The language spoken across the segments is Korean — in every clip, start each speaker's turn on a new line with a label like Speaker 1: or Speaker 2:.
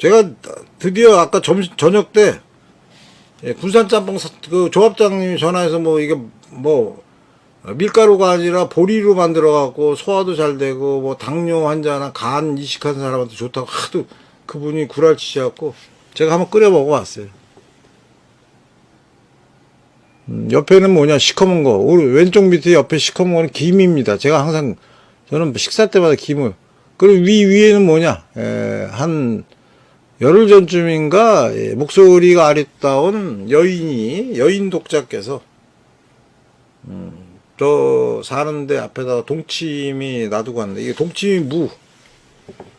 Speaker 1: 제가 드디어 아까 점 저녁 때 예, 군산 짬뽕 사- 그 조합장님이 전화해서 뭐 이게 뭐 밀가루가 아니라 보리로 만들어 갖고 소화도 잘 되고 뭐 당뇨 환자나 간 이식한 사람한테 좋다고 하도 그분이 구랄치셔 갖고 제가 한번 끓여 먹어 봤어요. 음, 옆에는 뭐냐 시커먼 거 왼쪽 밑에 옆에 시커먼 거는 김입니다. 제가 항상 저는 식사 때마다 김을 그리고 위 위에는 뭐냐 에, 한 열흘 전쯤인가 예, 목소리가 아리따운 여인이 여인 독자께서 음, 저 사는데 앞에다가 동치미 놔두고 왔는데 이게 동치미 무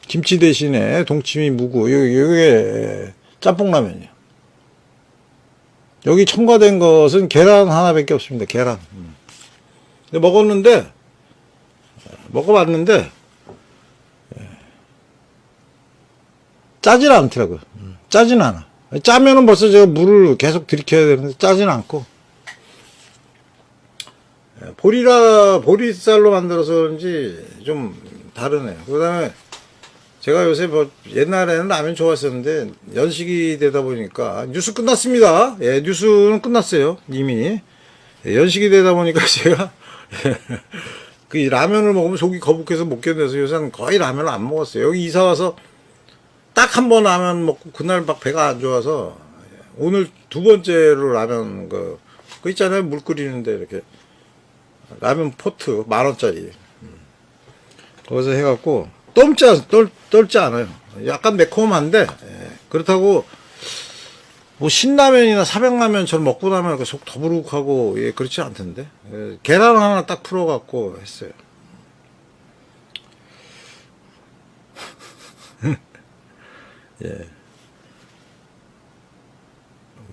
Speaker 1: 김치 대신에 동치미 무고 여기에 짬뽕라면이요. 여기 첨가된 것은 계란 하나밖에 없습니다. 계란. 음. 근데 먹었는데 먹어봤는데 짜질 않더라고요. 음, 짜진 않아. 짜면은 벌써 제가 물을 계속 들이켜야 되는데 짜진 않고. 예, 보리라, 보리쌀로 만들어서 그런지 좀 다르네요. 그 다음에 제가 요새 뭐 옛날에는 라면 좋아했었는데 연식이 되다 보니까 뉴스 끝났습니다. 예, 뉴스는 끝났어요. 이미. 예, 연식이 되다 보니까 제가 그 라면을 먹으면 속이 거북해서 못 견뎌서 요새는 거의 라면을 안 먹었어요. 여기 이사 와서 딱 한 번 라면 먹고 그날 막 배가 안 좋아서 오늘 두 번째로 라면 그, 그 있잖아요. 물 끓이는데 이렇게 라면 포트 만 원짜리. 음. 거기서 해갖고 떫지 않- 떫, 떫지 않아요. 약간 매콤한데 예. 그렇다고 뭐 신라면이나 사백라면처럼 먹고 나면 속 더부룩하고 예, 그렇지 않던데. 예, 계란 하나 딱 풀어갖고 했어요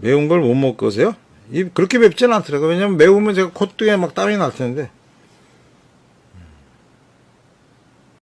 Speaker 1: 매운 걸 못 먹으세요? 이 그렇게 맵지는 않더라고요. 왜냐면 매우면 제가 콧등에 막 땀이 날 텐데.